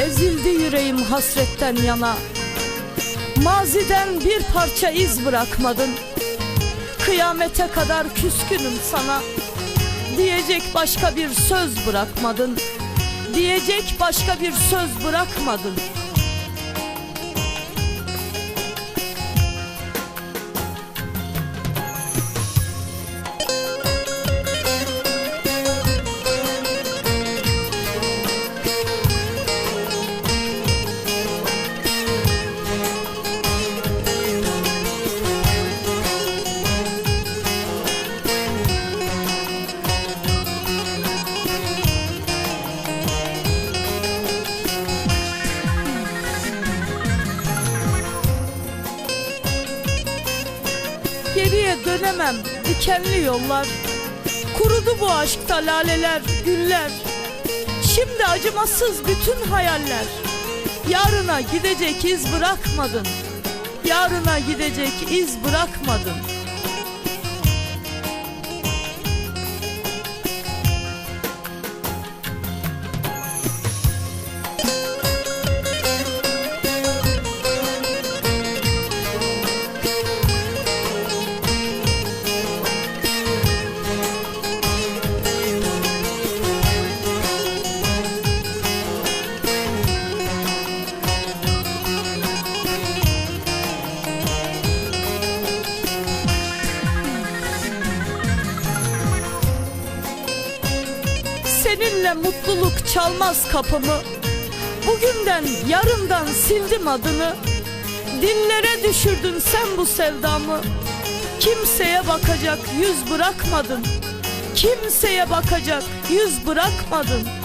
Ezildi yüreğim hasretten yana. Maziden bir parça iz bırakmadın. Kıyamete kadar küskünüm sana. Diyecek başka bir söz bırakmadın. Diyecek başka bir söz bırakmadın Geriye dönemem. Dikenli yollar. Kurudu bu aşkta laleler, güller. Şimdi acımasız bütün hayaller. Yarına gidecek iz bırakmadın. Yarına gidecek iz bırakmadın Seninle mutluluk çalmaz kapımı. Bugünden yarından sildim adını. Dillere düşürdün sen bu sevdamı. Kimseye bakacak yüz bırakmadın. Kimseye bakacak yüz bırakmadın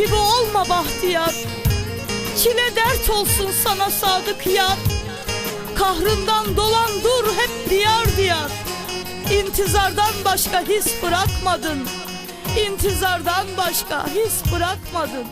gibi olma bahtiyar. Çile dert olsun sana sadık yar. Kahrından dolan dur hep diyar diyar. İntizardan başka his bırakmadın. İntizardan başka his bırakmadın